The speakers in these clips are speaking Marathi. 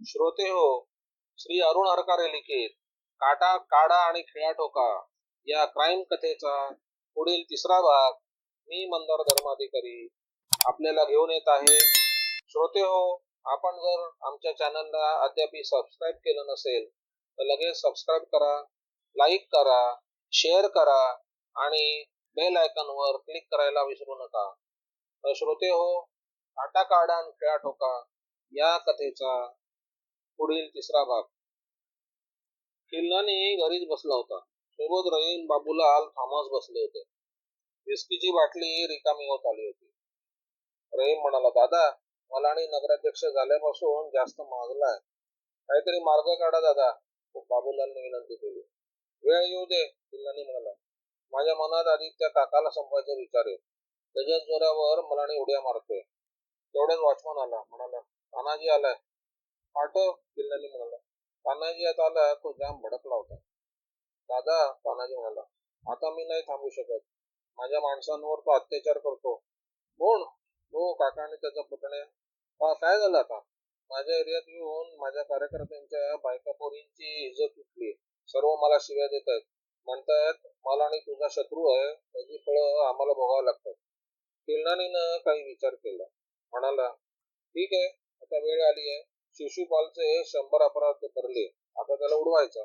श्रोते हो श्री अरुण हरकारे लिखित काटा काडा आणि खिळा टोका या क्राईम कथेचा पुढील तिसरा भाग मी मंदार धर्माधिकारी आपल्याला घेऊन येत आहे. श्रोते हो आपण जर आमच्या चॅनलला अद्याप सबस्क्राईब केलं नसेल तर लगेच सबस्क्राईब करा लाईक करा शेअर करा आणि बेल आयकॉनवर क्लिक करायला विसरू नका. तर श्रोते हो काटा काढा आणि खेळा ठोका या कथेचा पुढील तिसरा भाग. किल्लानी घरीच बसला होता. सोबत रहीम बाबूलाल थॉमस बसले होते. विस्कीची बाटली रिकामी होत आली होती. रहीम म्हणाला दादा मला आणि नगराध्यक्ष झाल्यापासून जास्त मागलाय काहीतरी मार्ग काढा दादा. बाबूलालने विनंती केली. वेळ येऊ दे किल्लानी म्हणाला. माझ्या मनात आधी त्या काकाला संपायचा विचार आहे. त्याच्या जोरावर मला आणि उड्या मारतोय. तेवढ्याच वॉचमन आला म्हणाला. तानाजी आलाय. पाठव किल्लानी म्हणाला. तानाजी आता आला तो जाम भडकला होता. दादा तानाजी म्हणाला आता मी नाही थांबू शकत. माझ्या माणसांवर तो अत्याचार करतो. कोण? हो काका आणि त्याचा पुतण्या. हा काय झालं आता? माझ्या एरियात येऊन माझ्या कार्यकर्त्यांच्या बायका पोरींची इज्जत उठली सर्व मला शिव्या देत आहेत मला आणि तुझा शत्रू आहे त्याची फळं आम्हाला भोगावं लागतात. किल्लानीनं काही विचार केला. म्हणाला ठीक आहे आता वेळ आली आहे. शिशुपालचे शंभर अपराध ठरले आता त्याला उडवायचा.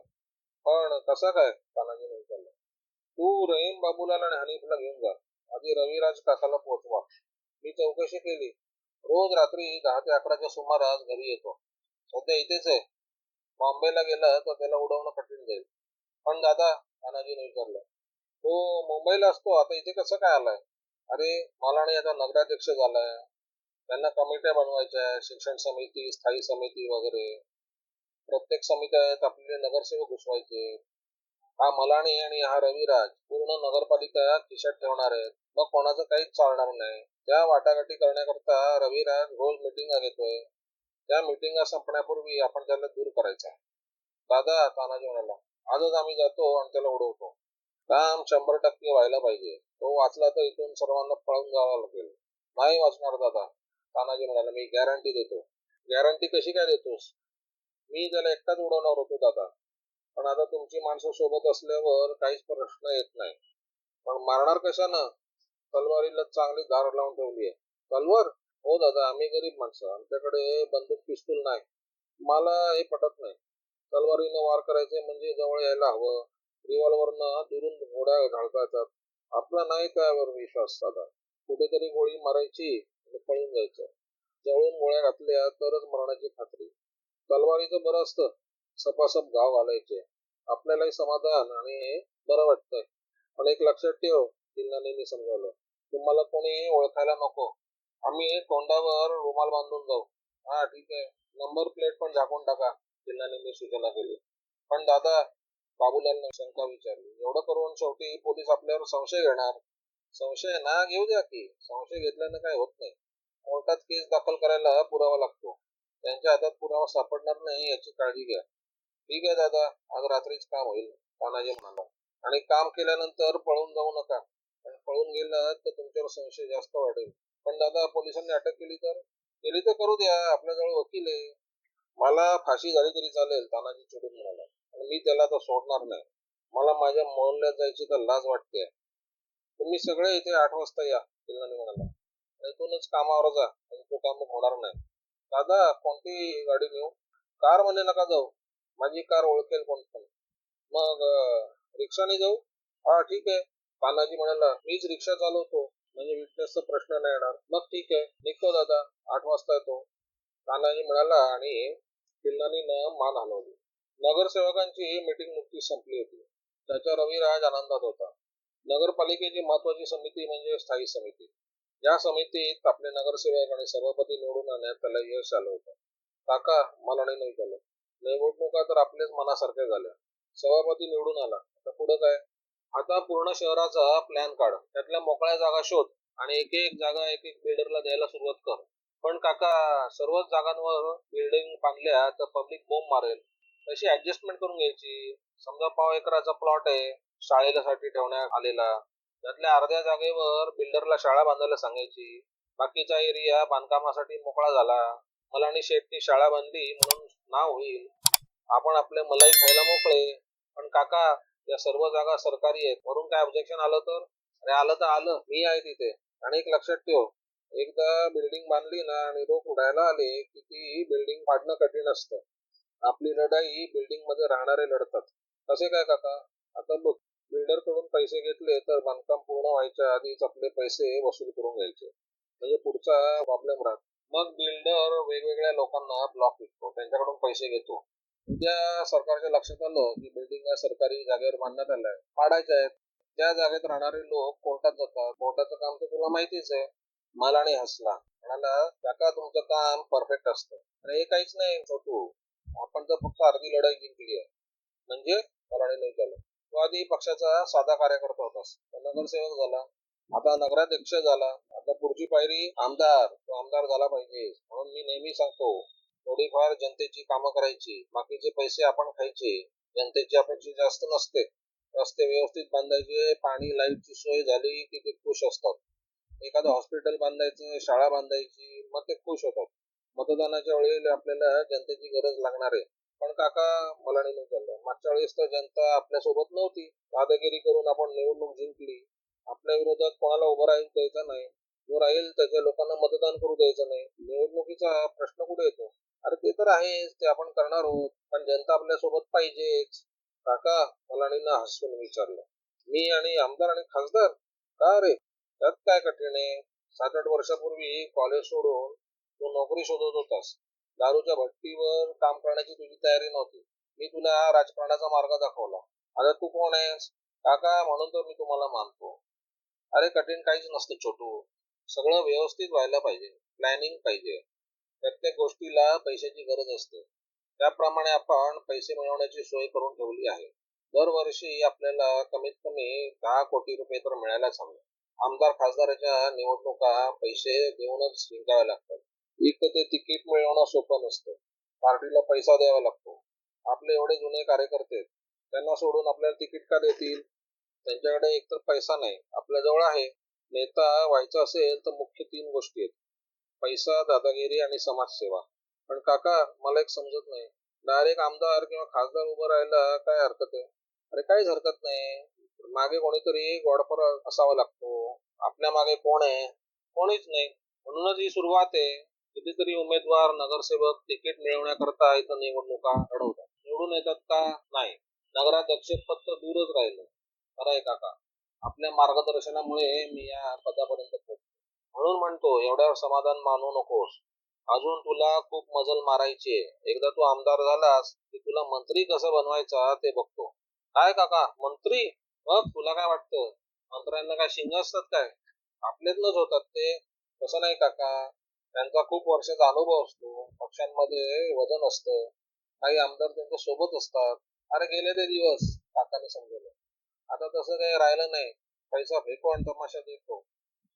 पण कसा काय? तानाजीने विचारलं तू रहीम बाबूलाल आणि हनीफला घेऊन जा. आधी रविराज काकाला पोहोचवा मी चौकशी केली. रोज रात्री दहा ते अकराच्या सुमारास घरी येतो. सध्या इथेच आहे. बॉम्बेला गेला तर त्याला उडवणं कठीण जाईल. पण दादा तानाजीने विचारलं. तो मुंबईला असतो. आता इथे कसं काय आलाय? अरे मला आणि आता नगराध्यक्ष झालाय. त्यांना कमिट्या बनवायच्या शिक्षण समिती स्थायी समिती वगैरे. प्रत्येक समित्यात आपले नगरसेवक घुसवायचे. हा मलाणी आणि हा रविराज पूर्ण नगरपालिका खिशात ठेवणार आहेत. मग कोणाचं काहीच चालणार नाही. त्या वाटाघाटी करण्याकरता रविराज रोज मिटिंगा घेतोय. त्या मिटिंगा संपण्यापूर्वी आपण त्याला दूर करायचा दादा तानाजी म्हणाला आजच आम्ही जातो आणि त्याला उडवतो. काम शंभर टक्के व्हायला पाहिजे. तो वाचला तर इथून सर्वांना पळून जावं लागेल. नाही वाचणार दादा. तानाजी म्हणाला मी गॅरंटी देतो. गॅरंटी कशी काय देतोस? मी त्याला एकटाच उडवणार होतो दादा. पण आता तुमची माणसं सोबत असल्यावर काहीच प्रश्न येत नाही. पण मारणार कशानं? तलवारीला चांगली धार लावून ठेवली आहे तलवार? हो दादा आम्ही गरीब माणसं. आमच्याकडे बंदूक पिस्तूल नाही. मला हे पटत नाही. तलवारीनं वार करायचे म्हणजे जवळ यायला हवं. रिव्हॉल्वरनं दुरून घोड्या घालता येतात आपला नाही त्यावर विश्वास दादा. कुठेतरी गोळी मारायची. पळून जायचं. जवळून गोळ्या घातल्या तरच मरणाची खात्री. तलवारीचं बरं असतं. सपासप गाव घालायचे. आपल्यालाही समाधान आणि बरं वाटतंय. पण एक लक्षात ठेव किल्लाने समजावलं. तुम्हाला कोणी ओळखायला नको. आम्ही तोंडावर रुमाल बांधून जाऊ. हा ठीक आहे. नंबर प्लेट पण झाकून टाका किल्लाने सूचना केली. पण दादा बाबूलालने शंका विचारली. एवढं करून शेवटी पोलीस आपल्यावर संशय घेणार? संशय ना घेऊ द्या की. संशय घेतल्यानं काय होत नाही. कोर्टात केस दाखल करायला पुरावा लागतो. त्यांच्या हातात पुरावा सापडणार नाही याची काळजी घ्या. ठीक आहे दादा आज रात्रीच काम होईल तानाजी म्हणाला. आणि काम केल्यानंतर पळून जाऊ नका. आणि पळून गेलं तर तुमच्यावर संशय जास्त वाढेल. पण दादा पोलिसांनी अटक केली तर? केली तर करू द्या आपल्याजवळ वकील आहे. मला फाशी झाली तरी चालेल तानाजी चिडून म्हणाला. आणि मी त्याला तर सोडणार नाही. मला माझ्या मोहल्ल्यात जायची तर लाज वाटते. तुम्ही सगळे इथे आठ वाजता या किल्लाने म्हणाला. इथूनच कामावर जा आणि तो काम होणार नाही. दादा कोणती गाडी नेऊ? कारमध्ये नका जाऊ. माझी कार ओळखेल कोण पण मग रिक्षाने जाऊ? हा ठीक आहे. बालाजी म्हणाला मीच रिक्षा चालवतो. म्हणजे विटनेसचा प्रश्न नाही येणार. मग ठीक आहे. निघतो दादा. आठ वाजता येतो. तानाजी म्हणाला आणि किल्लानीनं मान हलवली. नगरसेवकांची मीटिंग नुकतीच संपली होती. त्याच्या रविराज आनंदात होता. नगरपालिकेची महत्वाची समिती म्हणजे स्थायी समिती. या समितीत आपले नगरसेवक आणि सभापती निवडून आणण्यात त्याला यश आलं होतं. काका मला नाही झालं. निवडणुका तर आपल्याच मनासारख्या झाल्या. सभापती निवडून आला. आता पुढे काय? आता पूर्ण शहराचा प्लॅन काढ. त्यातल्या मोकळ्या जागा शोध आणि एक एक जागा एक एक बिल्डरला द्यायला सुरुवात कर. पण काका सर्वच जागांवर बिल्डिंग बांधल्या तर पब्लिक बोंब मारेल. तशी ऍडजस्टमेंट करून घ्यायची. समजा पाव एकराचा प्लॉट आहे. शाळेसाठी ठेवण्यात आलेला. त्यातल्या अर्ध्या जागेवर बिल्डरला शाळा बांधायला सांगायची. बाकीचा एरिया बांधकामासाठी मोकळा झाला. मला आणि शेटनी शाळा बांधली म्हणून नाव होईल. आपण आपले मलाई खायला मोकळे. पण काका या सर्व जागा सरकारी आहेत. म्हणून काय ऑब्जेक्शन आलं तर? अरे आलं तर आलं. मी आहे तिथे. आणि एक लक्षात ठेव. एकदा बिल्डिंग बांधली ना आणि रोख उडायला आले की ती बिल्डिंग पाडणं कठीण असतं. आपली लढाई बिल्डिंगमध्ये राहणारे लढतात. कसे काय काका? आता बघ. बिल्डरकडून पैसे घेतले तर बांधकाम पूर्ण व्हायच्या आधीच आपले पैसे वसूल करून घ्यायचे. म्हणजे पुढचा प्रॉब्लेम राहत. मग बिल्डर वेगवेगळ्या लोकांना ब्लॉक विकतो. त्यांच्याकडून पैसे घेतो. उद्या सरकारच्या लक्षात आलं की बिल्डिंग सरकारी जागेवर बांधण्यात आलाय पाडायच्या आहेत. त्या जागेत राहणारे लोक कोर्टात जातात. कोर्टाचं काम तर तुला माहितीच आहे. मलाने हसला. म्हणाला काका तुमचं काम परफेक्ट असतं. अरे हे काहीच नाही छोटू. आपण तर फक्त अर्धी लढाई जिंकली आहे. म्हणजे? मला नाही झालं. आधी पक्षाचा साधा कार्यकर्ता होतास नगरसेवक झाला. आता नगराध्यक्ष झाला. आता पुढची पायरी आमदार. तो आमदार झाला पाहिजे. म्हणून मी नेहमी सांगतो थोडीफार जनतेची कामं करायची. बाकीचे पैसे आपण खायचे. जनतेची अपेक्षा जास्त नसते. रस्ते व्यवस्थित बांधायचे पाणी लाईटची सोय झाली की ते खुश असतात. एखादं हॉस्पिटल बांधायचं शाळा बांधायची मग ते खुश होतात. मतदानाच्या वेळी आपल्याला जनतेची गरज लागणार आहे. पण काका मला नाही चाललं मागच्या वेळेस तर जनता आपल्यासोबत नव्हती. दादागिरी करून आपण निवडणूक जिंकली. आपल्या विरोधात कोणाला उभं राहील द्यायचं नाही. जो राहील त्याच्या लोकांना मतदान करू द्यायचं नाही. निवडणुकीचा प्रश्न कुठे येतो? अरे ते तर आहेच. ते आपण करणार आहोत. पण जनता आपल्यासोबत पाहिजेच. काका मलाणीनं हसून विचारलं. मी आणि आमदार आणि खासदार? का रे? त्यात काय कठीण आहे? सात आठ वर्षापूर्वी कॉलेज सोडून तू नोकरी शोधत होतास. दारूच्या भट्टीवर काम करण्याची तुझी तयारी नव्हती. मी तुला राजकारणाचा मार्ग दाखवला. आता तू कोण आहेस? काका म्हणून तर मी तुम्हाला मानतो. अरे कठीण काहीच नसतं छोटू. सगळं व्यवस्थित व्हायला पाहिजे. प्लॅनिंग पाहिजे. प्रत्येक गोष्टीला पैशाची गरज असते. त्याप्रमाणे आपण पैसे मिळवण्याची सोय करून ठेवली आहे. दरवर्षी आपल्याला कमीत कमी दहा कोटी रुपये तर मिळायलाच हवे. आमदार खासदाराच्या निवडणुका पैसे देऊनच जिंकाव्या लागतात. एक तर ते तिकीट मिळवणं सोपं नसतं. पार्टीला पैसा द्यावा लागतो. आपले एवढे जुने कार्यकर्ते त्यांना सोडून आपल्याला तिकीट का देतील? त्यांच्याकडे एकतर पैसा नाही आपल्याजवळ आहे. नेता व्हायचं असेल तर मुख्य तीन गोष्टी आहेत. पैसा दादागिरी आणि समाजसेवा. पण काका मला एक समजत नाही. डायरेक्ट आमदार किंवा खासदार उभं राहायला काय हरकत आहे? अरे काहीच हरकत नाही. मागे कोणीतरी गॉडफर असावा लागतो. आपल्या मागे कोण आहे? कोणीच नाही. म्हणूनच ही सुरुवात आहे. कितीतरी उमेदवार नगरसेवक तिकीट मिळवण्याकरता इथं निवडणुका लढवतात. निवडून येतात का? नाही. नगराध्यक्ष फक्त दूरच राहिलं. खरं आहे काका. आपल्या मार्गदर्शनामुळे मी या पदापर्यंत पोहोचलो. म्हणून म्हणतो एवढ्यावर समाधान मानू नकोस. अजून तुला खूप मजल मारायची आहे. एकदा तू आमदार झालास की तुला मंत्री कसं बनवायचा ते बघतो. काय काका? मंत्री? मग तुला काय वाटतं? मंत्र्यांना काय शिंग असतात काय? आपल्यातनच होतात ते. तसं नाही काका. त्यांचा खूप वर्षाचा अनुभव असतो. पक्षांमध्ये वजन असतं. काही आमदार त्यांच्यासोबत असतात. अरे गेले ते दिवस काकाने समजवलं आता तसं काही राहिलं नाही. पैसा फेको आणि तमाशा देतो.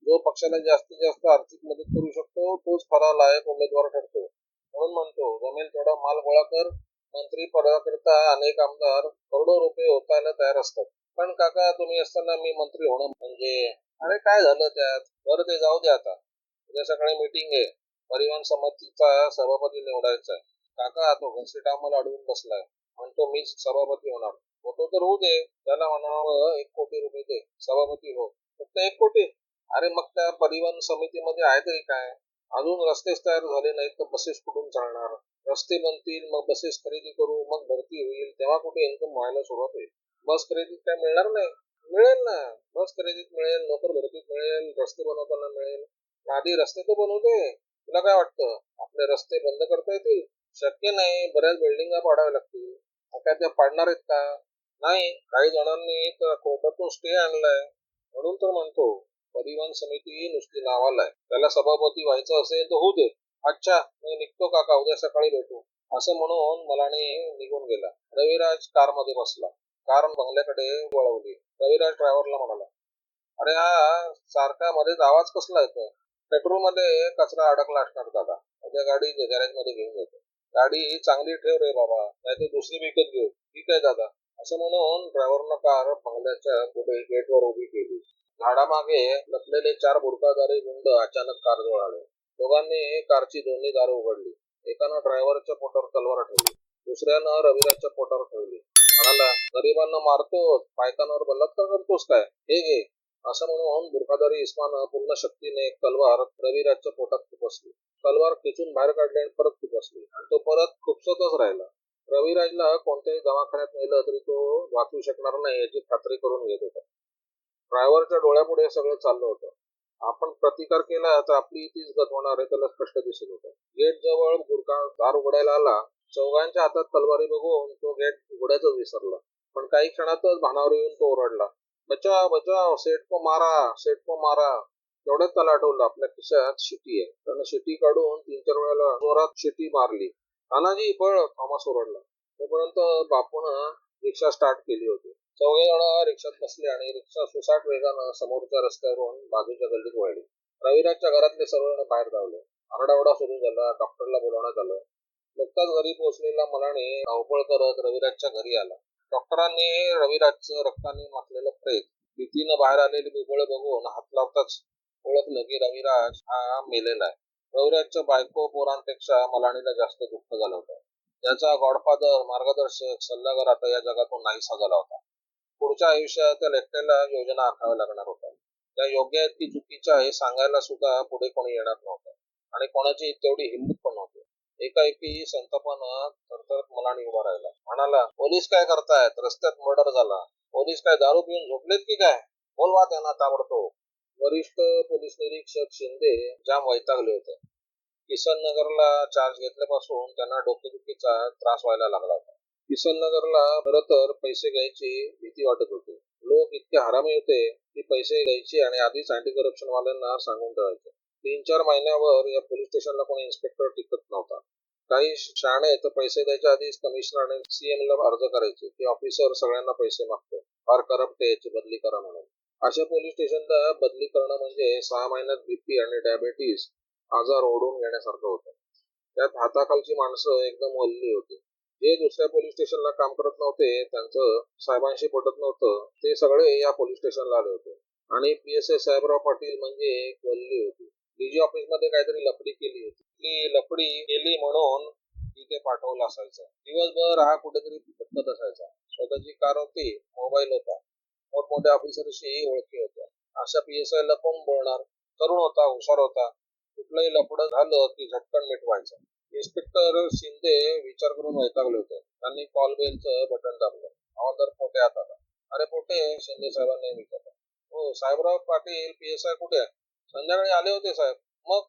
जो पक्षाला जास्तीत जास्त आर्थिक मदत करू शकतो तोच खरा लायक उमेदवार ठरतो. म्हणून म्हणतो जमेल तेवढा माल गोळा कर. मंत्री पदाकरिता अनेक आमदार करोडो रुपये होतायला तयार असतात. पण काका तुम्ही असताना मी मंत्री होणं म्हणजे अरे काय झालं त्यात? बरं ते जाऊ दे आता. उद्या सकाळी मीटिंग आहे. परिवहन समितीचा सभापती निवडायचा आहे. काका तो घनसीट आम्हाला अडवून बसलाय. म्हणतो मीच सभापती होणार. होतो तर होऊ दे. त्याला म्हणावं एक कोटी रुपये दे. सभापती हो. फक्त एक कोटी? अरे मग त्या परिवहन समितीमध्ये आहे तरी काय? अजून रस्तेच तयार झाले नाहीत तर बसेस कुठून चालणार? रस्ते बनतील मग बसेस खरेदी करू मग भरती होईल. तेव्हा कुठे इन्कम व्हायला सुरुवात होईल? बस खरेदीत काय मिळणार नाही? मिळेल ना. बस खरेदीत मिळेल नोकर भरतीत मिळेल रस्ते बनवताना मिळेल. आधी रस्ते तर बनवते तुला काय वाटतं? आपले रस्ते बंद करता येतील? शक्य नाही. बऱ्याच बिल्डिंगा पाडाव्या लागतील. आता त्या पाडणार आहेत का? नाही. काही जणांनी तर कोर्टातून स्टे आणलाय. म्हणून तर म्हणतो परिवहन समिती नुसती नावाला आहे त्याला सभापती व्हायचं असेल तर होऊ दे. अच्छा मी निघतो काका. उद्या सकाळी भेटू. असं म्हणून मलाने निघून गेला. रविराज कारमध्ये बसला. कार बंगल्याकडे वळवली. रविराज ड्रायव्हरला म्हणाला अरे हा सारखा मध्येच आवाज कसला येतोय? पेट्रोलमध्ये कचरा अडकला असणार दादा. उद्या गाडी गॅरेजमध्ये घेऊन येतो. गाडी चांगली ठेव रे बाबा नाही दुसरी विकत घेऊ. ठीक आहे दादा. असं म्हणून ड्रायव्हरनं कार बंगल्याच्या पुढे गेटवर उभी केली. झाडामागे लपलेले चार बुरकादारी गुंड अचानक कारजवळ आले. दोघांनी कारची दोन्ही दारं उघडली. एकानं ड्रायव्हरच्या पोटावर तलवार ठेवली. दुसऱ्यानं रविराजच्या पोटावर ठेवली. म्हणाला गरिबांना मारतोस? बायकांवर बलात्कार करतोस काय? हे घे. असं म्हणून बुरखादारी इस्मानं पूर्ण शक्तीने तलवार रविराजच्या पोटात खुपसली तलवार खेचून बाहेर काढली आणि परत खुपसली आणि तो परत खुपसतच राहिला. रविराजला कोणत्याही दवाखान्यात नेलं तरी तो वाचू शकणार नाही याची खात्री करून घेत होता. ड्रायव्हरच्या डोळ्यापुढे सगळं चाललं होतं. आपण प्रतिकार केला तर आपली तीच गत होणार हे त्याला स्पष्ट दिसत होतं. गेट जवळ गुरखा दार उघडायला आला. चौघांच्या हातात तलवारी बघून तो गेट उघडायचंच विसरला. पण काही क्षणातच भानावर येऊन तो ओरडला. बचाव बचाव सेठ को मारा सेठ को मारा. तेवढ्यात त्याला आठवलं. आपल्या खिशात शिटी आहे. त्यानं शिटी काढून तीन चार वेळेला जोरात शिटी मारली. तानाजी पळ थॉमस ओरडला. तोपर्यंत बापून रिक्षा स्टार्ट केली होती. चौघे जण रिक्षात बसले आणि रिक्षा सुसाट वेगानं समोरच्या रस्त्यावरून बाजूच्या गल्लीत वळली रविराजच्या घरातले सर्व जण बाहेर धावले. आरडाओरडा सुरू झाला. डॉक्टरला बोलावण्यात आलं. नुकताच घरी पोहोचलेला मलाने धावपळ करत रविराजच्या घरी आला. डॉक्टरांनी रविराजचं रक्ताने माखलेलं प्रेत भीतीनं बाहेर आलेली बिबळ बघून हात लावताच ओळखलं की रविराज हा मेलेला आहे. रविराजच्या बायको पोरांपेक्षा मलाणीला जास्त दुःख झालं होतं. त्याचा गॉडफादर मार्गदर्शक सल्लागार आता या जगातून नाहीसा झाला होता. पुढच्या आयुष्यात त्या एकट्याला योजना आखाव्या लागणार होत्या. त्या योग्य आहेत की चुकीच्या हे सांगायला सुद्धा पुढे कोणी येणार नव्हतं. आणि कोणाची तेवढी हिंमत एकाएकी संतापनात थरथरत मलाणी उभा राहिला. म्हणाला पोलीस काय करतायत? रस्त्यात मर्डर झाला. पोलीस काय दारू पिऊन झोपलेत की काय? बोलवा त्यांना ताबडतोब. वरिष्ठ पोलीस निरीक्षक शिंदे जाम वैतागले होते. किसन नगरला चार्ज घेतल्यापासून त्यांना डोकेदुखीचा त्रास व्हायला लागला होता. किसन नगरला खरं तर पैसे घ्यायची भीती वाटत होती. लोक इतके हरामी होते की पैसे घ्यायचे आणि आधीच अँटी करप्शन वाल्यांना सांगून ठेवायचे. तीन चार महिन्यावर या पोलीस स्टेशनला कोणी इन्स्पेक्टर टिकत नव्हता. काही शाणे तर पैसे द्यायच्या आधीच कमिशनर आणि सीएम ला अर्ज करायचे. की ऑफिसर सगळ्यांना पैसे मागतो. फार करप्ट आहे याची बदली करा म्हणून. अशा पोलीस स्टेशनला बदली करणं म्हणजे सहा महिन्यात बीपी आणि डायबेटीस आजार ओढून घेण्यासारखं होतं. त्यात हाताखालची माणसं एकदम वल्ली होती. जे दुसऱ्या पोलीस स्टेशनला काम करत नव्हते त्यांचं साहेबांशी पटत नव्हतं. ते सगळे या पोलीस स्टेशनला आले होते. आणि P S A Sahebrao Patil म्हणजे एक वल्ली होती. डीजी ऑफिसमध्ये काहीतरी लफडी केली होती. ती लफडी केली म्हणून तिथे पाठवलं असायचं. दिवसभर हा कुठेतरी भटकत असायचा. स्वतःची कार होती मोबाईल होता. मोठमोठ्या ऑफिसरशी ओळखी होत्या. अशा पी एस ला कोण बोलणार? तरुण होता हुशार होता. कुठलंही लफड झालं की झटकन मिटवायचं. इन्स्पेक्टर शिंदे विचार करून वैतागले होते. त्यांनी कॉल बेलचं बटन दाबलं. हवालदार पोटे हात आला अरे पोटे शिंदे साहेबांनी विचारलं. हो Sahebrao Patil P S I कुठे आहे? संध्याकाळी आले होते साहेब. मग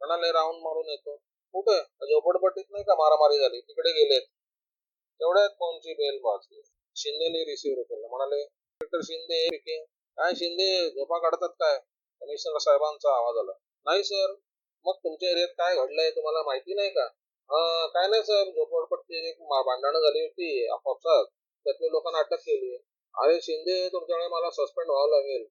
म्हणाले राऊंड मारून येतो. कुठे? झोपडपट्टीत नाही का मारामारी झाली? तिकडे गेलेत. तेवढ्यात फोनची बेल वाजली शिंदेने रिसिव्ह केलं. म्हणाले डॉक्टर शिंदे काय शिंदे झोपा काढतात काय? कमिशनर साहेबांचा आवाज आला. नाही सर. मग तुमच्या एरियात काय घडलंय तुम्हाला माहिती नाही का? काय नाही सर. झोपडपट्टी एक भांडणं झाली होती आपापसात. त्यातल्या लोकांना अटक केली. अरे शिंदे तुमच्याकडे मला सस्पेंड व्हावं लागेल.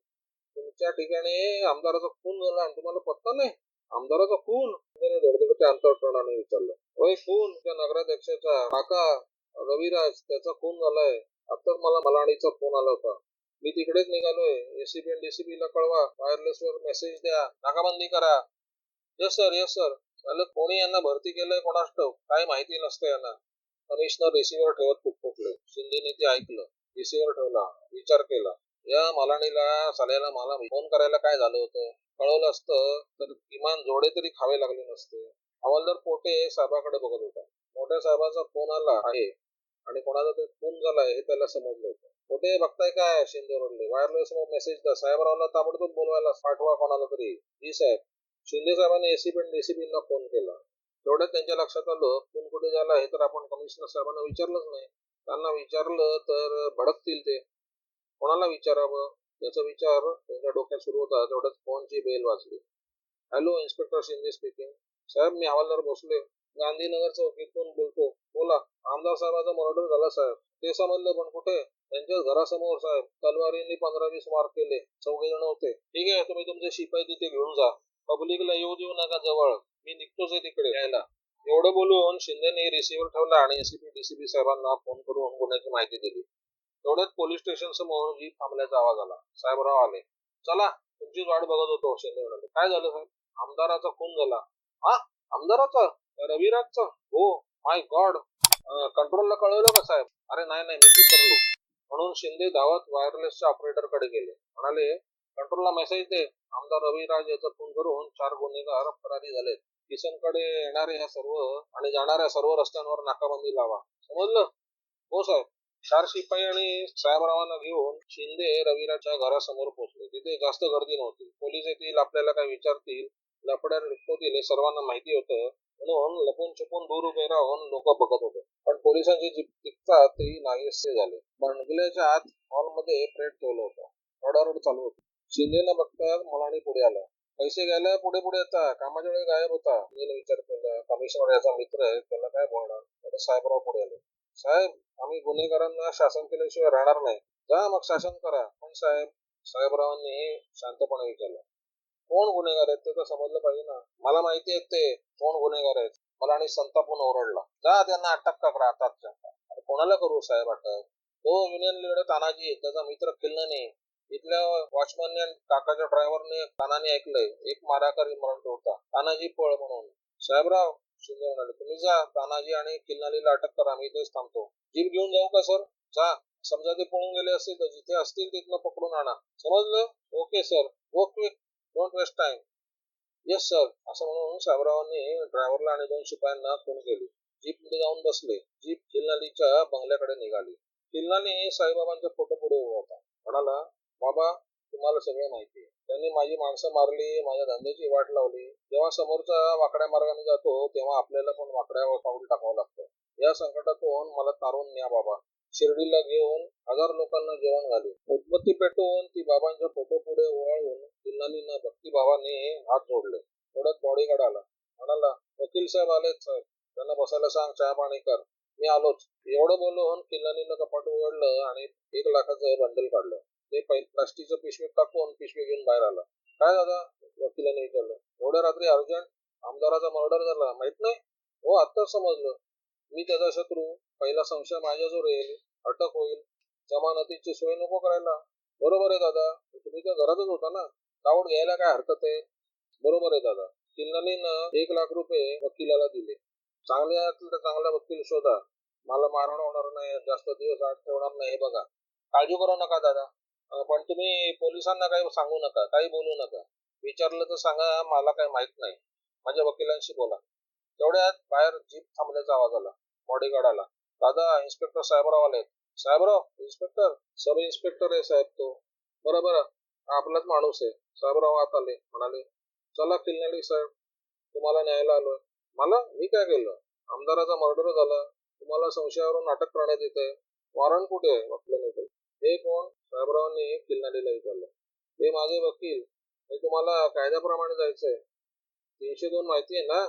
तुमच्या ठिकाणी आमदाराचा खून झाला आणि तुम्हाला पत्ता नाही? आमदाराचा खून? त्याने धडधडत्या अंतरकरणाने विचारलं. होय खून? त्या नगराध्यक्षाचा काका रविराज त्याचा खून झालाय. आताच मला मलाणीचा फोन आला होता. मी तिकडेच निघालोय. एसीबी आणि डीसीबी ला कळवा. वायरलेस वर मेसेज द्या. नाकाबंदी करा. येस सर येस सर चालत कोणी यांना भरती केलंय कोणास काय माहिती नसतं यांना. कमिशनर रिसिव्हर ठेवत फुकफुकले शिंदेने ते ऐकलं. रिसिव्हर ठेवला. विचार केला. या मालाणीला साल्याला मला फोन करायला काय झालं होतं? कळवलं असतं तर किमान जोडे तरी खावे लागले नसते. हवालदार पोटे साहेबाकडे बघत होता. मोठ्या साहेबाचा फोन आला आहे आणि कोणाचा तरी फोन झालाय हे त्याला समजलं होतं. पोटे बघताय काय? शिंदे ओरडले. वायरलेस मेसेज द्या साहेबरावला ताबडतोब बोलवायला पाठवा कोणाला तरी. जी साहेब शिंदे साहेबांनी एसीबी आणि डीसीबींना फोन केला. तेवढ्यात त्यांच्या लक्षात आलं कोण कुठे झाला हे तर आपण कमिशनर साहेबांना विचारलंच नाही. त्यांना विचारलं तर भडकतील ते. कोणाला विचारावं? याचा विचार त्यांच्या डोक्यात सुरू होता. तेवढ्याच फोनची बेल वाजली. हॅलो इन्स्पेक्टर शिंदे स्पीकिंग साहेब मी हवालदार भोसले. गांधीनगर चौकीतून बोलतो. बोला. आमदार साहेबाचा मर्डर झाला साहेब. ते समजलं पण कुठे? त्यांच्या घरासमोर साहेब. तलवारींनी पंधरा वीस मार्क केले. चौघे जण होते. ठीक आहे. तुम्ही तुमचे शिपाई तिथे घेऊन जा. पब्लिकला येऊ देऊ नका जवळ. मी निघतोच आहे तिकडे. यायला. एवढं बोलून शिंदेने रिसिव्हर ठेवला आणि एसीपी डीसीपी साहेबांना फोन करून गुन्ह्याची माहिती दिली. तेवढ्यात पोलीस स्टेशन समोर जीप थांबल्याचा आवाज आला. साहेबराव आले. चला तुमचीच वाट बघत होतो शिंदे म्हणाले काय झालं साहेब? आमदाराचा खून झाला. हा? आमदाराचा? रविराजचा? हो. माय गॉड. कंट्रोलला कळवलं का साहेब? अरे नाही नाही मी विसरलो. म्हणून शिंदे धावत वायरलेसच्या ऑपरेटरकडे गेले. म्हणाले कंट्रोलला मेसेज दे. आमदार रविराज याचा फोन करून चार गुन्हेगार फरारी झालेत. किसनकडे येणारे ह्या सर्व आणि जाणाऱ्या सर्व रस्त्यांवर नाकाबंदी लावा. समजलं? हो साहेब. चार शिपाई आणि साहेबरावांना घेऊन शिंदे रवीराच्या घरासमोर पोहोचले. तिथे जास्त गर्दी नव्हती. पोलीस येतील आपल्याला काय विचारतील लपड्या लपवतील हे सर्वांना माहिती होतं. म्हणून लपून छपून दूर उभे राहून लोक बघत होते. पण पोलिसांची जी टिकतात ती नाहीसे झाले. बंगल्याच्या आत हॉलमध्ये प्रेड ठेवलं होतं. रडारड चालू होती. शिंदेला बघता मुलांनी पुढे आला. पैसे घ्यायला पुढे पुढे येता कामाच्या वेळी गायब होता. मी विचार केला कमिशनर याचा मित्र आहे. त्याला काय बोलणार? साहेबराव पुढे आले. साहेब आम्ही गुन्हेगारांना शासन केल्याशिवाय राहणार नाही. जा मग शासन करा. पण साहेब साहेबरावांनी शांतपणे विचारलं. कोण गुन्हेगार आहेत ते तर समजलं पाहिजे ना. मला माहिती आहे ते. कोण गुन्हेगार आहेत? मला आणि संतापून ओरडला. जा त्यांना अटक का करा आताच अरे कोणाला करू साहेब अटक? तो युनियन लीडर तानाजी त्याचा मित्र किल्लने इथल्या वॉचमॅनने काकाच्या ड्रायव्हरने कानाने ऐकलंय. एक माराकारी मरण होता. तानाजी पळ म्हणून. साहेबराव शिंदे म्हणाले तुम्ही जा तानाजी आणि किल्लालीला अटक करा आम्ही इथेच थांबतो. जीप घेऊन जाऊ का सर? जा. समजा ते पळून गेले असतील तर जिथे असतील तिथनं पकडून आणा. समजलं? Okay sir. Go quick don't waste time yes sir असं म्हणून साहेबरावांनी ड्रायव्हरला आणि दोन शिपायांना फोन केली. जीपमध्ये जाऊन बसले. जीप खिल्लालीच्या बंगल्याकडे निघाली. खिल्लानी साईबाबांच्या फोटो पुढे उभा होता. म्हणाला बाबा तुम्हाला सगळं माहिती आहे. त्यांनी माझी माणसं मारली माझ्या धंद्याची वाट लावली. जेव्हा समोरचा वाकड्या मार्गाने जातो तेव्हा आपल्याला पण वाकड्यावर पाऊल टाकावं लागतं. या संकटातून मला तारून न्या बाबा. शिर्डीला घेऊन हजार लोकांना जेवण घाली. उद्बत्ती पेटवून ती बाबांच्या फोटो पुढे ओवाळून किल्लानीनं भक्तिभावाने हात जोडले. थोड्यात बॉडीगार्ड आला म्हणाला वकील साहेब आलेत साहेब त्यांना बसायला सांग चहा पाणी कर. मी आलोच. एवढं बोलून किल्लानीनं कपाट उघडलं आणि एक लाखाचं बंडल काढलं. ते प्लास्टिकचं पिशवी टाकून पिशवी घेऊन बाहेर आला? काय दादा? वकिलाने विचारलं एवढ्या रात्री अर्जंट आमदाराचा मर्डर झाला. माहीत नाही? हो आत्ताच समजलं. मी त्याचा शत्रू. पहिला संशय माझ्याजवळ येईल. अटक होईल. जमानतीची सोय नको करायला. बरोबर आहे दादा. तुम्ही तर घरातच होता ना. दावड घ्यायला काय हरकत आहे? बरोबर आहे दादा. किल्लानीनं एक लाख रुपये वकिलाला दिले. चांगल्यातलं चांगला वकील शोधा. मला मारण होणार नाही. जास्त दिवस आठ ठेवणार नाही. हे बघा. काळजी करू नका दादा. पण तुम्ही पोलिसांना काही सांगू नका काही बोलू नका. विचारलं तर सांगा मला काही माहीत नाही. माझ्या वकिलांशी बोला. तेवढ्यात बाहेर जीप थांबण्याचा आवाज आला. बॉडीगार्ड आला. दादा इन्स्पेक्टर साहेबराव आले साहेबराव इन्स्पेक्टर सब इन्स्पेक्टर आहे साहेब तो. बरं बरं. आपलाच माणूस आहे. साहेबराव आत आले म्हणाले चला किल्लाडी साहेब तुम्हाला न्यायला आलोय. मला? मी काय केलं? आमदाराचा मर्डर झाला. तुम्हाला संशयावरून अटक करण्यात येते वॉरंट कुठे आहे? वकिलाने हे कोण? साहेबरावांनी किल्लाडीला विचारलं हे माझे वकील हे तुम्हाला कायद्याप्रमाणे जायचंय. तीनशे दोन माहिती आहे ना?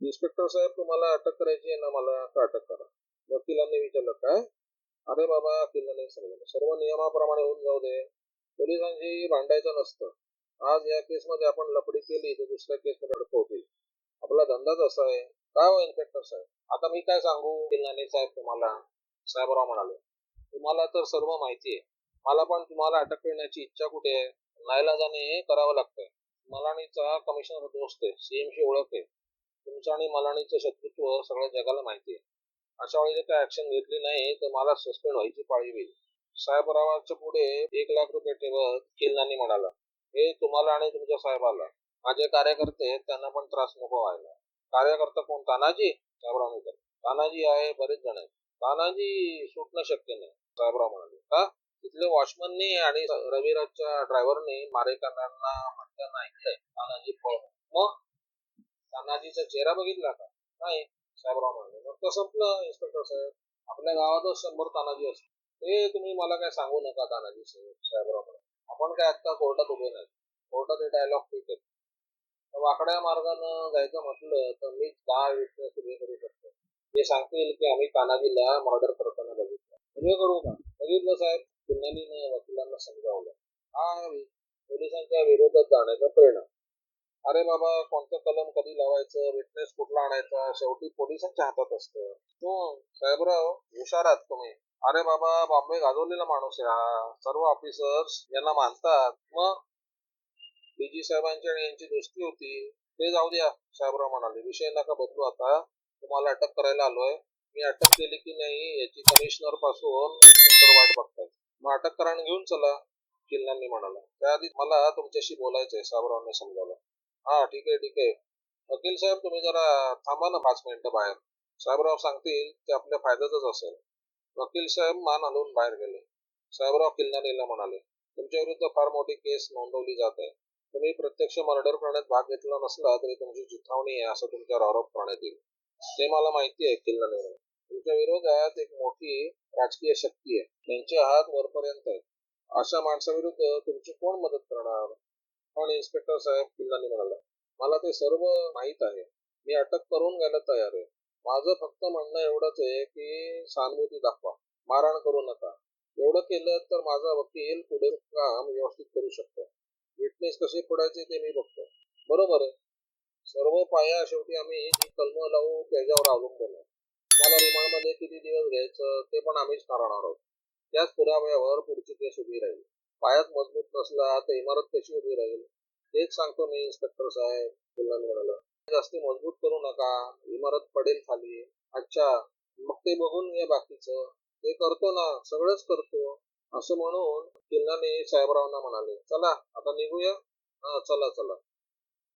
इन्स्पेक्टर साहेब तुम्हाला अटक करायची आहे ना? मला तर अटक करा? वकिलांनी विचारलं काय? अरे बाबा किल्लाने सांगितलं सर्व नियमाप्रमाणे होऊन जाऊ दे. पोलिसांशी भांडायचं नसतं. आज या केसमध्ये आपण लफडी केली तर दुसऱ्या केसमध्ये अडकवतील आपला धंदाच असा आहे. काय हो इन्स्पेक्टर साहेब? आता मी काय सांगू? किल्लाने साहेब तुम्हाला साहेबराव म्हणाले तुम्हाला तर सर्व माहिती आहे. मला पण तुम्हाला अटक करण्याची इच्छा कुठे आहे? नाईलाजाने करावं लागतंय. मलाणीचा कमिशनर दोस्त आहे सीएमशी ओळख आहे तुमचं आणि मलाणीचं शत्रुत्व सगळ्या जगाला माहिती आहे. अशा वेळी जर काय ऍक्शन घेतली नाही तर मला सस्पेंड व्हायची पाळी होईल. साहेबरावांच्या पुढे एक लाख रुपये ठेवत किल्लानी म्हणाला. हे तुम्हाला आणि तुमच्या साहेबाला. माझे कार्यकर्ते त्यांना पण त्रास नको व्हायला. कार्यकर्ता कोण? तानाजी? साहेबराव म्हणतात तानाजी आहे बरेच जण आहेत. तानाजी सुटणं शक्य नाही साहेबराव म्हणाले. का तिथले वॉचमनने आणि रविराजच्या ड्रायव्हरने मारेकरांना म्हणताना ऐकलंय तानाजी पळ. मग? तानाजीचा चेहरा बघितला का? नाही साहेबराव म्हणले मग तर संपलं इन्स्पेक्टर साहेब. आपल्या गावातच शंभर तानाजी असतो ते तुम्ही मला काय सांगू नका तानाजी साहेबराव म्हणाले आपण काय आता कोर्टात उभे नाही. कोर्टात हे डायलॉग ठीक आहे. वाकड्या मार्गानं जायचं म्हटलं तर मी दहा विटनेस उभे करू शकतो? ते सांगतील की आम्ही तानाजीला मर्डर करताना बघितलं. उभे करू का? बघितलं साहेब? पुण्यानीनं वकिलांना समजावलं. हा पोलिसांच्या विरोधात जाण्याचा परिणाम. अरे बाबा कोणतं कलम कधी लावायचं विटनेस कुठला आणायचा शेवटी पोलिसांच्या हातात असतं. हो साहेबराव हुशार आहात तुम्ही. अरे बाबा बॉम्बे गाजवलेला माणूस आहे हा. सर्व ऑफिसर्स यांना मानतात. मग? डीजी साहेबांची आणि यांची दोस्ती होती. ते जाऊ द्या साहेबराव म्हणाले. विषय नका बदलू आता. तुम्हाला अटक करायला आलोय. मी अटक केली की नाही याची कमिशनरपासून वाट बघताय. मग अटक करा घेऊन चला किल्ल्यांनी म्हणाला. त्याआधी मला तुमच्याशी बोलायचंय साहेबरावने समजावलं. हा ठीक आहे ठीक आहे. वकील साहेब तुम्ही जरा थांबा ना पाच मिनिटं बाहेर. साहेबराव सांगतील ते आपल्या फायद्यातच असेल. वकील साहेब मान हलवून बाहेर गेले. साहेबराव किल्लानीला म्हणाले तुमच्या विरुद्ध फार मोठी केस नोंदवली जात आहे. तुम्ही प्रत्यक्ष मर्डर करण्यात भाग घेतला नसला तरी तुमची चिथावणी आहे असं तुमच्यावर आरोप करण्यात येईल. ते मला माहिती आहे किल्लानी तुमच्या विरोधात एक मोठी राजकीय शक्ती आहे. त्यांचे हात वरपर्यंत आहेत. अशा माणसाविरुद्ध तुमची कोण मदत करणार? पण इन्स्पेक्टर साहेब किल्लाने म्हणाला मला ते सर्व माहीत आहे. मी अटक करून घ्यायला तयार आहे. माझं फक्त म्हणणं एवढंच आहे की सहानुभूती दाखवा. मारहाण करू नका. एवढं केलं तर माझा वकील पुढे काम व्यवस्थित करू शकतो. विटनेस कसे पडायचे ते मी बघतो. बरोबर आहे. सर्व पाया शेवटी आम्ही जी कलम लावू त्याच्यावर अवलंबून आहे. मला रिमांडमध्ये किती दिवस घ्यायचं ते पण आम्हीच ठरवणार आहोत. त्याच पुराव्यावर पुढची केस उभी राहील. पायात मजबूत नसला तर इमारत कशी उभी राहील? तेच सांगतो मी इन्स्पेक्टर साहेब मुलांनी म्हणाला जास्ती मजबूत करू नका. इमारत पडेल खाली. अच्छा मग ते बघून घ्या बाकीचं. ते करतो ना सगळंच करतो. असं म्हणून किल्लाने साहेबरावांना म्हणाले चला आता निघूया. हा चला चला.